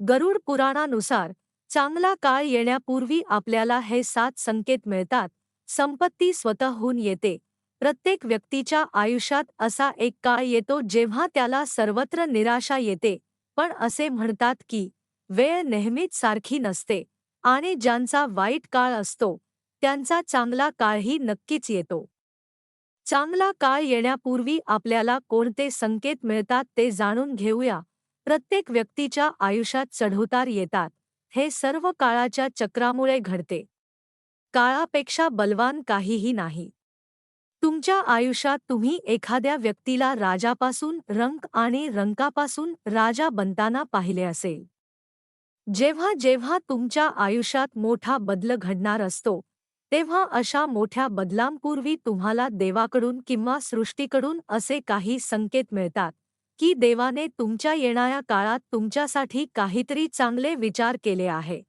गरुड पुराणानुसार चांगला काळ येण्यापूर्वी आपल्याला हे सात संकेत मिळतात. संपत्ती स्वतःहून येते. प्रत्येक व्यक्तीच्या आयुष्यात असा एक काळ येतो जेव्हा त्याला सर्वत्र निराशा येते. पण असे म्हणतात की वेळ नेहमीच सारखी नसते आणि ज्यांचा वाईट काळ असतो त्यांचा चांगला काळही नक्कीच येतो. चांगला काळ येण्यापूर्वी आपल्याला कोणते संकेत मिळतात ते जाणून घेऊया. प्रत्येक व्यक्तीच्या आयुष्यात चढउतार येतात हे सर्व काळाच्या चक्रामुळे घडते. काळापेक्षा बलवान काहीही नाही. तुमच्या आयुष्यात तुम्ही एखाद्या व्यक्तीला राजापासून रंक आणि रंकापासून राजा बनताना पाहिले असेल. जेव्हा जेव्हा तुमच्या आयुष्यात मोठा बदल घडणार असतो तेव्हा अशा मोठ्या बदलांपूर्वी तुम्हाला देवाकडून किंवा सृष्टीकडून असे काही संकेत मिळतात की देवाने तुमच्या येणाऱ्या काळात तुमच्यासाठी काहीतरी चांगले विचार केले आहे.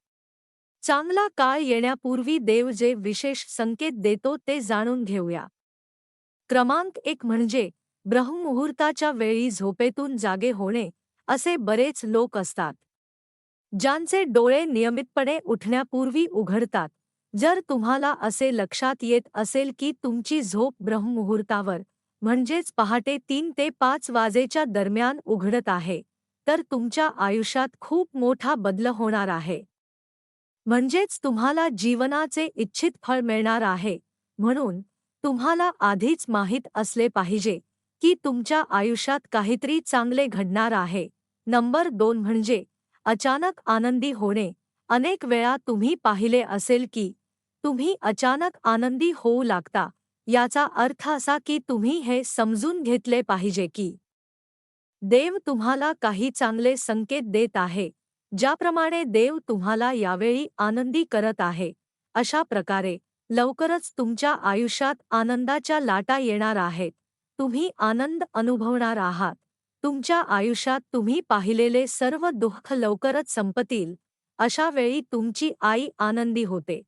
चांगला काळ येण्यापूर्वी देव जे विशेष संकेत देतो ते जाणून घेऊया. क्रमांक एक म्हणजे ब्रह्ममुहूर्ताच्या वेळी झोपेतून जागे होणे असे बरेच लोक असतात. ज्यांचे डोळे नियमितपणे उठण्यापूर्वी उघडतात. जर तुम्हाला असे लक्षात येत असेल की तुमची झोप ब्रह्ममुहूर्तावर म्हणजेच पहाटे तीन ते पाच वाजेच्या दरम्यान उघडत आहे तर तुमच्या आयुष्यात खूप मोठा बदल होणार आहे. म्हणजेच तुम्हाला जीवनाचे इच्छित फळ मिळणार आहे म्हणून तुम्हाला आधीच माहीत असले पाहिजे की तुमच्या आयुष्यात काहीतरी चांगले घडणार आहे. नंबर दोन म्हणजे अचानक आनंदी होणे. अनेक वेळा तुम्ही पाहिले असेल की तुम्ही अचानक आनंदी होऊ लागता. याचा अर्थ असा की तुम्ही हे समजून घेतले पाहिजे की देव तुम्हाला काही चांगले संकेत देत आहे ज्याप्रमाणे देव तुम्हाला यावेळी आनंदी करत आहे. अशा प्रकारे लवकरच तुमच्या आयुष्यात आनंदाच्या लाटा येणार आहेत. तुम्ही आनंद अनुभवणार आहात. तुमच्या आयुष्यात तुम्ही पाहिलेले सर्व दुःख लवकरच संपतील. अशा वेळी तुमची आई आनंदी होते.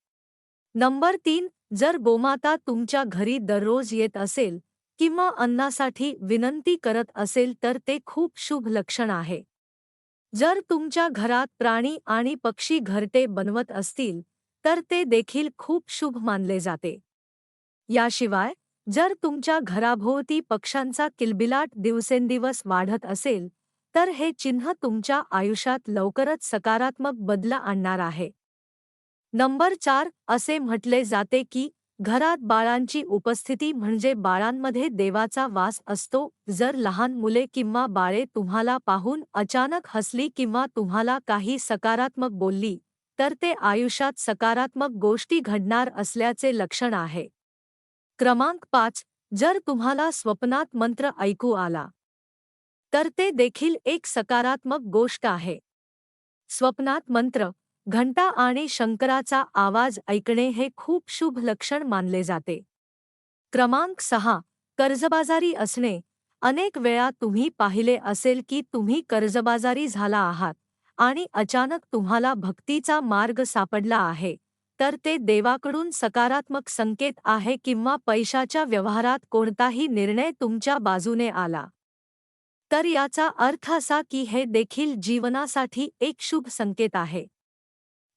नंबर तीन जर गोमाता तुमच्या घरी दररोज येत असेल किंवा अन्नासाठी विनंती करत असेल तर ते खूप शुभ लक्षण आहे. जर तुमच्या घरात प्राणी आणि पक्षी घरटे बनवत असतील तर ते देखील खूप शुभ मानले जाते. याशिवाय जर तुमच्या घराभोवती पक्ष्यांचा किलबिलाट दिवसेंदिवस वाढत असेल तर हे चिन्ह तुमच्या आयुष्यात लवकरच सकारात्मक बदल आणणार आहे. नंबर चार असे म्हटले जाते की घरात बाळांची उपस्थिती म्हणजे बाळांमध्ये देवाचा वास असतो. जर लहान मुले किंवा बाळे तुम्हाला पाहून अचानक हसली किंवा तुम्हाला काही सकारात्मक बोलली तर ते आयुष्यात सकारात्मक गोष्टी घडणार असल्याचे लक्षण आहे. क्रमांक पाच जर तुम्हाला स्वप्नात मंत्र ऐकू आला तर ते देखील एक सकारात्मक गोष्ट आहे. स्वप्नात मंत्र घंटा आणि शंकराचा आवाज ऐकणे हे खूप शुभ लक्षण मानले जाते. क्रमांक सहा कर्जबाजारी असणे. अनेक वेळा तुम्ही पाहिले असेल की तुम्ही कर्जबाजारी झाला आहात आणि अचानक तुम्हाला भक्तीचा मार्ग सापडला आहे तर ते देवाकडून सकारात्मक संकेत आहे किंवा पैशाच्या व्यवहारात कोणताही निर्णय तुमच्या बाजूने आला. तर याचा अर्थ असा की हे देखील जीवनासाठी एक शुभ संकेत आहे.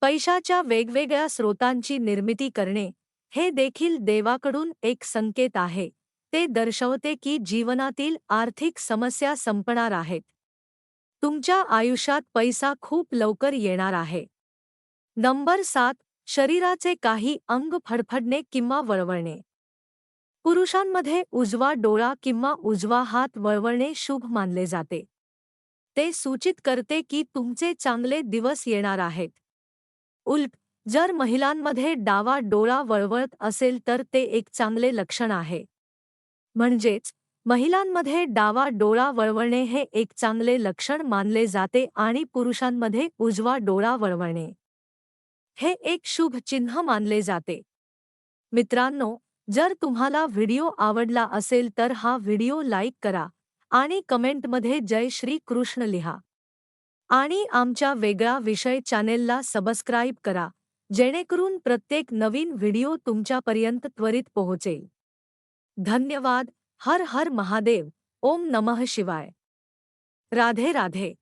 पैशाच्या वेगवेगळ्या स्रोतांची निर्मिती करणे, हे देखील देवाकडून एक संकेत आहे. ते दर्शवते की जीवनातील आर्थिक समस्या संपणार आहेत. तुमच्या आयुष्यात पैसा खूप लवकर येणार आहे. नंबर सात, शरीराचे काही अंग फडफडणे किंवा वळवळणे पुरुषांमध्ये उजवा डोळा किंवा उजवा हात वळवळणे शुभ मानले जाते. ते सूचित करते की तुमचे चांगले दिवस येणार आहेत. उलट, जर महिलांमध्ये डावा डोळा वळवळत असेल तर ते एक चांगले लक्षण आहे. म्हणजेच, महिलांमध्ये डावा डोळा वळवणे हे एक चांगले लक्षण मानले जाते आणि पुरुषांमध्ये उजवा डोळा वळवणे हे एक शुभ चिन्ह मानले जाते. मित्रांनो, जर तुम्हाला व्हिडिओ आवडला असेल तर हा व्हिडिओ लाईक करा आणि कमेंटमध्ये जय श्री कृष्ण लिहा. आणि आमच्या वेगळा विषय चॅनेलला सबस्क्राईब करा जेणेकरून प्रत्येक नवीन व्हिडिओ तुमच्यापर्यंत त्वरित पोहोचेल. धन्यवाद हर हर महादेव ओम नमः शिवाय. राधे राधे.